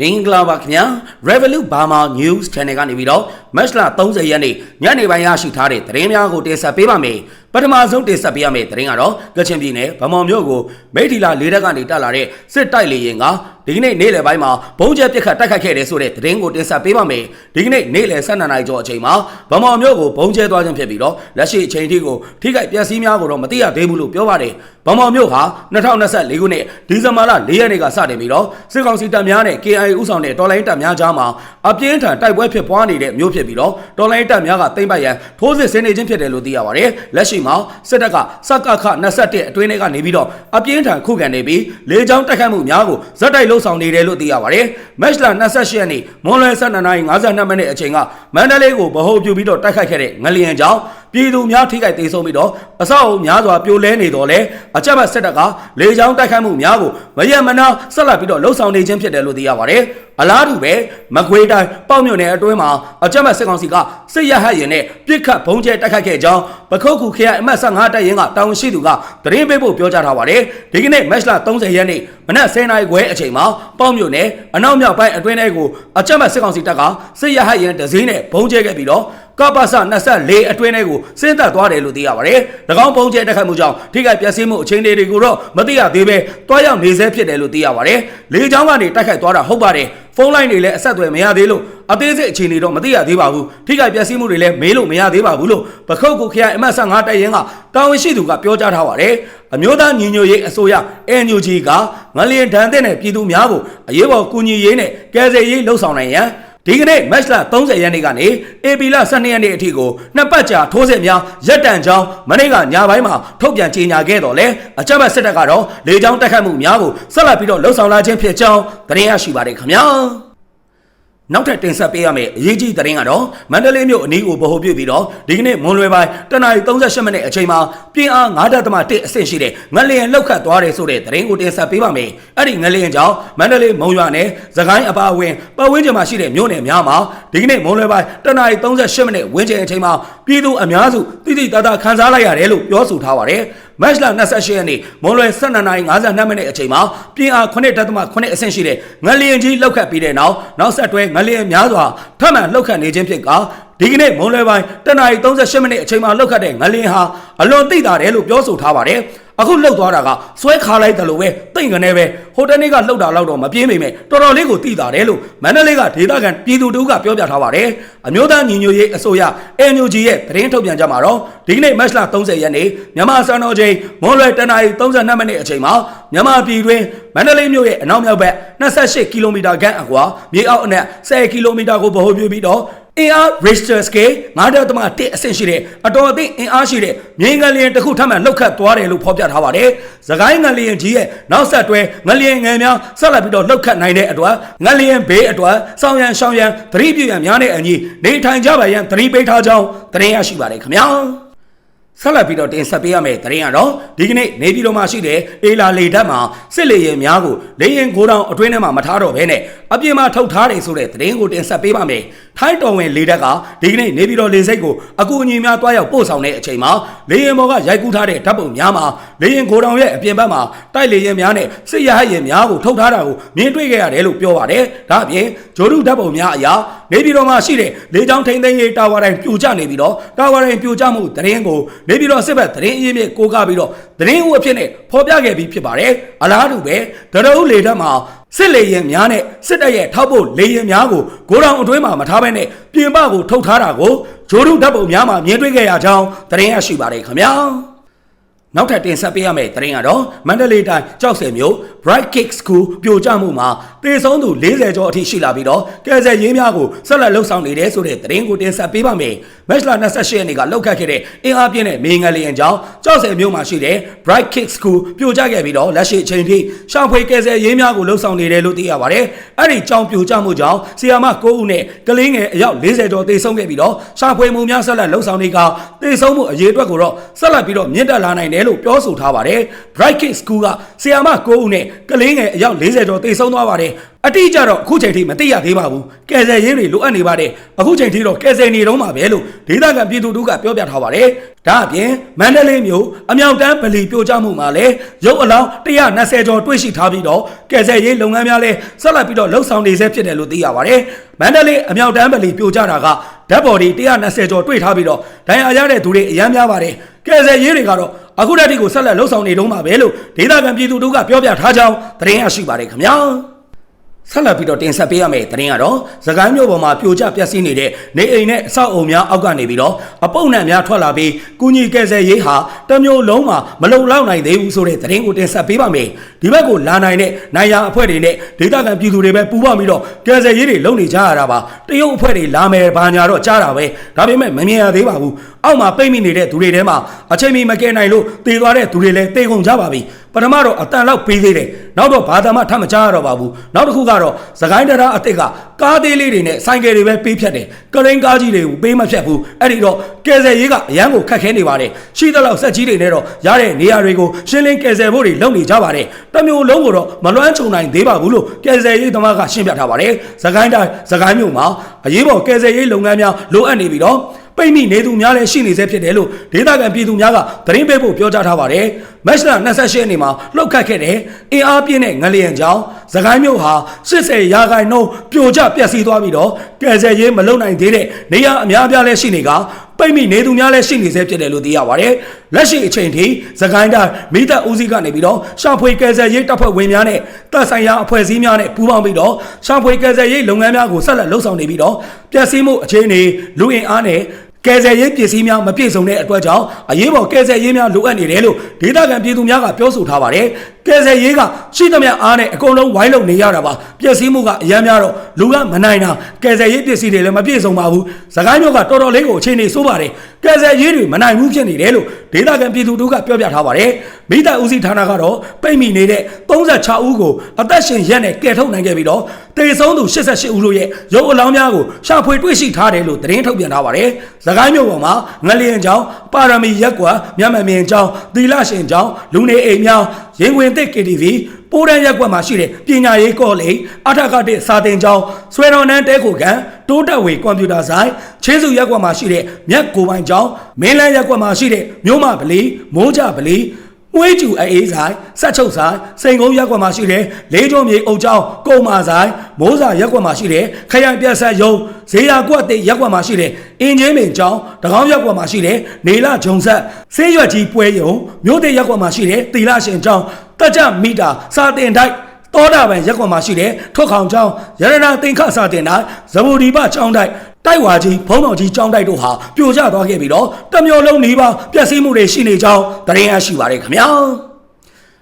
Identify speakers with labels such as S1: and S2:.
S1: မင်္ဂလာပါခင်ဗျာ Revolut Burma News Channel ကနေပြီးတော့ Match လ30ရက်နေ့ညနေပိုင်းရရှိထားတဲ့သတင်းများကိုတင်ဆက်ပေးပါမယ်ပထမဆုံးတင်ဆက်ပေးရမယ့်သတင်းကတော့ကချင်ပြည်နယ်ဗမော်မြို့ကိုမိထီလာလေးတက်ကနေတက်လာတဲ့စစ်တိုက်လေရင်ကဒီကနေ့နေ့လယ်ပိုင်းမှာဘုံကျဲပစ်ခတ်တိုက်ခတ်ခဲ့တဲ့ဆိုတဲ့သတင်းကိုတင်ဆက်ပေးပါမယ်ဒီကနေ့နေ့လယ်12နာရီကျော်အချိန်မှာဗမော်မြို့ကိုဘုံကျဲသွားခြင်းဖြစ်ပြီးတော့လက်ရှိအချိန်ထိကိုထိခိုက်ပျက်စီးများကိုတော့မသိရသေးဘူးလို့ပြောပါတယ်ဗမော်မြို့ဟာ2024ခုနှစ်ဒီဇင်ဘာလ4ရက်နေ့ကစတင်ပြီးတော့စစ်ကောင်စီတပ်များနဲ့ KIA ဥဆောင်တဲ့တော်လိုင်းတပ်များကြားမှာအပြင်းထန်တိုက်ပွဲဖြစ်ပွားနေတဲ့မြို့ဖြစ်ပြီးတော့တော်လိုင်းတပ်များကတိမ့်ပတ်ရန်ထိုးစစ်ဆင်နေခြင်းဖြစ်တယ်လို့သိရပါတယ်လက်ရှိမှာစစ်တပ်ကစကခ21အတွင်းထဲကနေပြီးတော့အပြင်းထန်ခုခံနေပြီးလေကြောင်းတိုက်ခတ်မှုများကိုဇက်တိုက်လှုပ်ဆောင်နေတယ်လို့သိရပါတယ်မက်ချ်လာ28ရက်နေ့မွန်လွယ်12:52မိနစ်အချိန်ကမန္တလေးကိုဗဟိုပြုပြီးတော့တိုက်ခိုက်ခဲ့တဲ့ငလျင်ကြောင့်ပြည်သူများထိခိုက်ဒေဆုံးပြီးတော့အဆောက်အုံများစွာပြိုလဲနေတော့လဲအကြမ်းဖက်စစ်တပ်ကလေကြောင်းတိုက်ခိုက်မှုများကိုမရမနာဆက်လက်ပြီးတော့လှုပ်ဆောင်နေခြင်းဖြစ်တယ်လို့သိရပါတယ်အလားတူပဲမကွေးတိုင်းပေါ့မြို့နယ်အတွင်းမှာအကြမ်းဖက်စစ်ကောင်စီကစစ်ရဟတ်ရင်နဲ့ပြစ်ခတ်ဘုံကျဲတိုက်ခိုက်ခဲ့ကြောင်းပခုတ်ကူခရိုင်အမှတ်15တပ်ရင်းကတာဝန်ရှိသူကသတင်းပေးဖို့ပြောကြားထားပါတယ်ဒီကနေ့မက်လ30ရက်နေ့မနက်10:00နာရီခွဲအချိန်မှာပေါ့မြို့နယ်အနောက်မြောက်ပိုင်းအတွင်းထဲကိုအကြမ်းဖက်စစ်ကောင်စီတပ်ကစစ်ရဟတ်ရင်တစည်းနဲ့ဘုံကျဲခဲ့ပြီးတော့ ကပ္ပစ24အတွင်းထဲကိုစဉ်းသက်သွားတယ်လို့သိရပါတယ်။၎င်းပုံကျဲတက်ခတ်မှုကြောင့်ထိခိုက်ပျက်စီးမှုအခြေအနေတွေကိုတော့မသိရသေးပဲတွားရောက်နေဆဲဖြစ်တယ်လို့သိရပါတယ်။လေကြောင်းကနေတိုက်ခိုက်သွားတာဟုတ်ပါတယ်။ဖုန်းလိုင်းတွေလည်းအဆက်အသွယ်မရသေးလို့အသေးစိတ်အခြေအနေတော့မသိရသေးပါဘူး။ထိခိုက်ပျက်စီးမှုတွေလည်းမေးလို့မရသေးပါဘူးလို့ပခုတ်ကူခရိုင်အမတ်15တိုက်ရင်ကတာဝန်ရှိသူကပြောကြားထားပါတယ်။အမျိုးသားညီညွတ်ရေးအစိုးရ NUG ကငလျင်ဒဏ်တဲ့တဲ့ပြည်သူများကိုအရေးပေါ်ကူညီရေးနဲ့ကယ်ဆယ်ရေးလှုပ်ဆောင်နိုင်ရန် ဒီကနေ့မတ်လ30ရက်နေ့ကနေဧပြီလ12ရက်နေ့အထိကိုနှစ်ပတ်ကြာထိုးစစ်များရက်တန့်ကြောင်းမနေ့ကညပိုင်းမှာထုတ်ပြန်ကြေညာခဲ့တော်လဲအကြမ်းဖက်စစ်တပ်ကတော့လေကြောင်းတိုက်ခတ်မှုများကိုဆက်လက်ပြီးတော့လှုံ့ဆော်လာခြင်းဖြစ်ကြောင်းသတင်းရရှိပါတယ်ခင်ဗျာ နောက်ထပ်တင်ဆက်ပေးရမယ့်အရေးကြီးသတင်းကတော့မန္တလေးမြို့အနီးကိုဗဟိုပြုပြီးတော့ဒီကနေ့မွန်လွယ်ပိုင်းတနအီ38မိနစ်အချိန်မှာပြင်းအား9.1အဆင့်ရှိတဲ့ငလျင်လောက်ခတ်သွားတယ်ဆိုတဲ့သတင်းကိုတင်ဆက်ပေးပါမယ်။အဲ့ဒီငလျင်ကြောင့်မန္တလေးမုံရွာနယ်သခိုင်းအပါအဝင်ပတ်ဝန်းကျင်မှာရှိတဲ့မြို့နယ်များမှာဒီကနေ့မွန်လွယ်ပိုင်းတနအီ38မိနစ်ဝန်းကျင်အချိန်မှာပြည်သူအများစုတိတိတတ်တာခန်းစားလိုက်ရတယ်လို့ပြောဆိုထားပါတယ်။ မတ်လ28ရက်နေ့မွန်လွယ်12:52မိနစ်အချိန်မှာပြင်းအား9.8အဆင့်ရှိတဲ့ငလျင်ကြီးလောက်ခတ်ပြီးတဲ့နောက်နောက်ဆက်တွဲငလျင်များစွာထပ်မံလောက်ခတ်နေခြင်းဖြစ်ကဒီကနေ့မွန်လွယ်ပိုင်းတနအီ38မိနစ်အချိန်မှာလောက်ခတ်တဲ့ငလျင်ဟာအလွန်သိတာတယ်လို့ပြောဆိုထားပါတယ် အခုလှုပ်သွားတာကစွဲခါလိုက်တယ်လို့ပဲတိတ်ကနေပဲဟိုတနေ့ကလှုပ်တာလောက်တော့မပြင်းမိမဲ့တော်တော်လေးကိုသိတာတယ်လို့မန္တလေးကဒေသခံပြည်သူတို့ကပြောပြထားပါတယ်အမျိုးသားညီညွတ်ရေးအစိုးရ NUG ရဲ့သတင်းထုတ်ပြန်ကြမှာတော့ဒီကနေ့မတ်လ30ရက်နေ့မြန်မာစံတော်ချိန်မွန်လွယ်တနအီ32မိနစ်အချိန်မှာမြန်မာပြည်တွင်မန္တလေးမြို့ရဲ့အနောက်မြောက်ဘက်28ကီလိုမီတာခန့်အကွာမြေအောက်အနက်10ကီလိုမီတာကိုဗဟိုပြုပြီးတော့ အင်အား Richter scale 9.1အဆင့်ရှိတဲ့အတော်အသင့်အင်အားရှိတဲ့မြေငလျင်တစ်ခုထပ်မံလှုပ်ခတ်သွားတယ်လို့ဖော်ပြထားပါတယ်။သခိုင်းငလျင်ကြီးရဲ့နောက်ဆက်တွဲငလျင်ငယ်များဆက်လက်ပြီးတော့လှုပ်ခတ်နိုင်တဲ့အတွက်ငလျင်ဘေးအတွက်စောင်းရန်ရှောင်းရန်သတိပြုရန်များတဲ့အညီနေထိုင်ကြပါရန်သတိပေးထားကြောင်းသတင်းရရှိပါတယ်ခင်ဗျာ။ ဆက်လက်ပြီးတော့တင်ဆက်ပေးရမယ့်သတင်းကတော့ဒီကနေ့နေပြည်တော်မှာရှိတဲ့အေလာလေဓာတ်မှာစစ်လေရင်များကိုလေရင်ကိုတောင်အတွင်းထဲမှာမထားတော့ဘဲနဲ့အပြင်မှာထုတ်ထားတယ်ဆိုတဲ့သတင်းကိုတင်ဆက်ပေးပါမယ်။ထိုင်းတော်ဝင်လေဓာတ်ကဒီကနေ့နေပြည်တော်လေဆိပ်ကိုအကူအညီများတွားရောက်ပို့ဆောင်တဲ့အချိန်မှာလေရင်ပေါ်ကရိုက်ကူးထားတဲ့ဓာတ်ပုံများမှာလေရင်ကိုတောင်ရဲ့အပြင်ဘက်မှာတိုက်လေရင်များနဲ့စစ်ရဟတ်ရင်များကိုထုတ်ထားတာကိုမြင်တွေ့ခဲ့ရတယ်လို့ပြောပါတယ်။ဒါအပြင်ဂျိုဒုဓာတ်ပုံများအရာနေပြည်တော်မှာရှိတဲ့လေကြောင်းထိန်းသိမ်းရေးတာဝါတိုင်းပြိုကျနေပြီးတော့တာဝါတိုင်းပြိုကျမှုသတင်းကိုနေပြည်တော်စစ်ဘက်သတင်းအရင်းမြစ်ကိုးကားပြီးတော့သတင်းဦးအဖြစ်နဲ့ဖော်ပြခဲ့ပြီးဖြစ်ပါတယ်အလားတူပဲတရုပ်လေထက်မှာစစ်လေရင်များနဲ့စစ်တပ်ရဲ့ထောက်ဖို့လေရင်များကိုဂိုးတောင်အတွင်းမှာမထားဘဲနဲ့ပြင်ပကိုထုတ်ထားတာကိုဂျိုးဒုဓာတ်ပုံများမှာမြင်တွေ့ခဲ့ရကြောင်းသတင်းရရှိပါတယ်ခင်ဗျာ နောက်ထပ်တင်ဆက်ပေးရမယ့်သတင်းကတော့မန္တလေးတိုင်းကြောက်စင်မြို့ Bright Cake School ပြိုကျမှုမှာတေဆုံးသူ40ကျော်အထိရှိလာပြီးတော့ကယ်ဆယ်ရေးများကိုဆက်လက်လှုပ်ဆောင်နေတယ်ဆိုတဲ့သတင်းကိုတင်ဆက်ပေးပါမယ်။မက်လ28ရက်နေ့ကလောက်ခတ်ခဲ့တဲ့အင်အားပြင်းတဲ့မေငလျင်ကြောင့်ကြောက်စင်မြို့မှာရှိတဲ့ Bright Cake School ပြိုကျခဲ့ပြီးတော့လက်ရှိအချိန်ထိရှောင်းဖွေကယ်ဆယ်ရေးများကိုလှုပ်ဆောင်နေတယ်လို့သိရပါတယ်။အဲ့ဒီကြောင်ပြိုကျမှုကြောင့်ဆီယာမ9ဦးနဲ့ကလေးငယ်အယောက်40ကျော်တေဆုံးခဲ့ပြီးတော့ရှောင်းဖွေမှုများဆက်လက်လှုပ်ဆောင်နေကတေဆုံးမှုအရေးအတွက်ကိုတော့ဆက်လက်ပြီးတော့မြင့်တက်လာနိုင်တယ်တယ်လို့ပြောဆိုထားပါတယ် Bright Kids School ကဆရာမ9ဦးနဲ့ကလေးငယ်အယောက်40ကျော်တေဆုံးသွားပါတယ်အတိအကျတော့အခုချိန်ထိမသိရသေးပါဘူးကယ်ဆယ်ရေးတွေလိုအပ်နေပါတယ်အခုချိန်ထိတော့ကယ်ဆယ်နေတော့မှာပဲလို့ဒေသခံပြည်သူတို့ကပြောပြထားပါတယ်ဒါအပြင်မန္တလေးမြို့အမြောက်တန်းဗလီပြိုကျမှုမှာလည်းရုပ်အလောင်း120ကျော်တွေ့ရှိထားပြီးတော့ကယ်ဆယ်ရေးလုပ်ငန်းများလည်းဆက်လက်ပြီးတော့လှုပ်ဆောင်နေဆဲဖြစ်တယ်လို့သိရပါတယ်မန္တလေးအမြောက်တန်းဗလီပြိုကျတာကဓာတ်ပေါ်ဒီ120ကျော်တွေ့ထားပြီးတော့ဒဏ်ရာရတဲ့သူတွေအများများပါတယ်ကယ်ဆယ်ရေးတွေကတော့ အခုတည်းကဆက်လက်လှုပ်ဆောင်နေတော့မှာပဲလို့ဒေသခံပြည်သူတို့ကပြောပြထားကြောင်းသတင်းရရှိပါတယ်ခင်ဗျာ ဆက်လက်ပြီးတော့တင်ဆက်ပေးရမယ့်သတင်းကတော့သခိုင်းမြို့ပေါ်မှာပြိုကျပျက်စီးနေတဲ့နေအိမ်နဲ့အဆောက်အုံများအောက်ကနေပြီးတော့အပုပ်နှံများထွက်လာပြီးကုညီကယ်ဆယ်ရေးဟာတစ်မျိုးလုံးမှာမလုံလောက်နိုင်သေးဘူးဆိုတဲ့သတင်းကိုတင်ဆက်ပေးပါမယ်ဒီဘက်ကိုလာနိုင်တဲ့နိုင်ရာအဖွဲ့တွေနဲ့ဒေသခံပြည်သူတွေပဲပူးပေါင်းပြီးတော့ကယ်ဆယ်ရေးတွေလုပ်နေကြရတာပါတရုတ်အဖွဲ့တွေလာမယ်ဘာညာတော့ကြားတာပဲဒါပေမဲ့မမြင်ရသေးပါဘူးအောက်မှာပိတ်မိနေတဲ့သူတွေထဲမှာအချိန်မီမကယ်နိုင်လို့တည်သွားတဲ့သူတွေလည်းတေကုန်ကြပါပြီ ပထမတော့အတန်လောက်ပေးသေးတယ်နောက်တော့ဘာသာမှထပ်မကြားရတော့ပါဘူးနောက်တစ်ခုကတော့သခိုင်းတရားအစ်စ်ကကားသေးလေးတွေနဲ့ဆိုင်ကယ်တွေပဲပေးဖြတ်တယ်ကရင်းကားကြီးတွေကိုပေးမဖြတ်ဘူးအဲ့ဒီတော့ကယ်ဆယ်ရေးကအရန်ကိုခက်ခဲနေပါတယ်ရှိသလောက်ဆက်ကြီးတွေနဲ့တော့ရတဲ့နေရာတွေကိုရှင်းလင်းကယ်ဆယ်ဖို့တွေလုပ်နေကြပါတယ်တမျိုးလုံးကိုတော့မလွှမ်းခြုံနိုင်သေးပါဘူးလို့ကယ်ဆယ်ရေးသမားကရှင်းပြထားပါတယ်သခိုင်းတိုင်းသခိုင်းမြို့မှာအရေးပေါ်ကယ်ဆယ်ရေးလုပ်ငန်းများလိုအပ်နေပြီးတော့ ပိတ်မိနေသူများလည်းရှိနေစေဖြစ်တယ်လို့ဒေသခံပြည်သူများကသတင်းပေးဖို့ပြောကြားထားပါတယ်။မက်လ28ရက်နေ့မှာလှုပ်ခတ်ခဲ့တဲ့အင်အားပြင်းတဲ့ငလျင်ကြောင့်သခိုင်းမြို့ဟာ80ရာခိုင်နှုန်းပြိုကျပျက်စီးသွားပြီးတော့ကယ်ဆယ်ရေးမလုပ်နိုင်သေးတဲ့နေရာအများအပြားလည်းရှိနေကပိတ်မိနေသူများလည်းရှိနေစေဖြစ်တယ်လို့သိရပါတယ်။လက်ရှိအချိန်ထိသခိုင်းတိုင်းမိသက်ဦးစီးကနေပြီးတော့ရှာဖွေကယ်ဆယ်ရေးတပ်ဖွဲ့ဝင်များနဲ့တပ်ဆိုင်ရာအဖွဲ့အစည်းများနဲ့ပူးပေါင်းပြီးတော့ရှာဖွေကယ်ဆယ်ရေးလုပ်ငန်းများကိုဆက်လက်လှုပ်ဆောင်နေပြီးတော့ပျက်စီးမှုအခြေအနေလူအင်အားနဲ့ ကယ်ဆယ်ရေးပစ္စည်းများမပြည့်စုံတဲ့အတွက်ကြောင့်အရေးပေါ်ကယ်ဆယ်ရေးများလိုအပ်နေတယ်လို့ဒေသခံပြည်သူများကပြောဆိုထားပါတယ်။ ကယ်ဆယ်ရေးကရှိသမျှအားနဲ့အကုန်လုံးဝိုင်းလုံနေရတာပါ။ပျက်စီးမှုကအများများတော့လူကမနိုင်တာကယ်ဆယ်ရေးပစ္စည်းတွေလည်းမပြည့်စုံပါဘူး။စကိုင်းမြို့ကတော်တော်လေးကိုအခြေအနေဆိုးပါတယ်။ကယ်ဆယ်ရေးတွေမနိုင်ဘူးဖြစ်နေတယ်လို့ဒေသခံပြည်သူတို့ကပြောပြထားပါတယ်။မိသားဦးစီးဌာနကတော့ပိတ်မိနေတဲ့36ဦးကိုအသက်ရှင်ရက်နဲ့ကယ်ထုတ်နိုင်ခဲ့ပြီးတော့တေဆုံးသူ88ဦးတို့ရဲ့ရုပ်အလောင်းများကိုရှာဖွေတွေ့ရှိထားတယ်လို့သတင်းထုတ်ပြန်ထားပါတယ်။စကိုင်းမြို့ပေါ်မှာငလျင်ကျောင်းပါရမီရက်ကွာမြတ်မမြင်ကျောင်းသီလရှင်ကျောင်းလူနေအိမ်များ ရင်ဝင်သစ် KTV ပိုးတန်းရက်ကွက်မှာရှိတဲ့ပညာရေးကောလိပ်အထက်ကတဲ့စာတင်ကျောင်းဆွေတော်နန်းတဲခိုကန်တိုးတက်ဝေကွန်ပျူတာဆိုင်ချင်းစုရက်ကွက်မှာရှိတဲ့မြက်ကိုပိုင်ကျောင်းမင်းလန်းရက်ကွက်မှာရှိတဲ့မြို့မဗလီမိုးကြဗလီ မွေးကျူအေးဆိုင်ဆက်ချုပ်ဆိုင်စိန်ကုန်းရက်ကွက်မှာရှိတဲ့လေးကျုံမြေအုပ်ကျောင်းကုံမာဆိုင်မိုးစာရက်ကွက်မှာရှိတဲ့ခရိုင်ပြက်ဆက်ယုံဇေယျကွက်တဲ့ရက်ကွက်မှာရှိတဲ့အင်းချင်းပင်ကျောင်းတကောင်းရက်ကွက်မှာရှိတဲ့နေလဂျုံဆက်ဆေးရွက်ကြီးပွဲယုံမြို့တဲ့ရက်ကွက်မှာရှိတဲ့တီလာရှင်ကျောင်းတက်ကြမီတာစာတင်တိုက် တောတာပံရက်ကွက်မှာရှိတဲ့ထွက်ခေါင်ကျောင်းရတနာတင်ခစာတင်တိုင်းဇဘူဒီပကျောင်းတိုက်တိုက်ဝါကြီးဘုံတော်ကြီးကျောင်းတိုက်တို့ဟာပြိုကျသွားခဲ့ပြီးတော့တစ်မျိုးလုံးနေပါပျက်စီးမှုတွေရှိနေကြောင်းသတင်းရရှိပါရခင်ဗျာ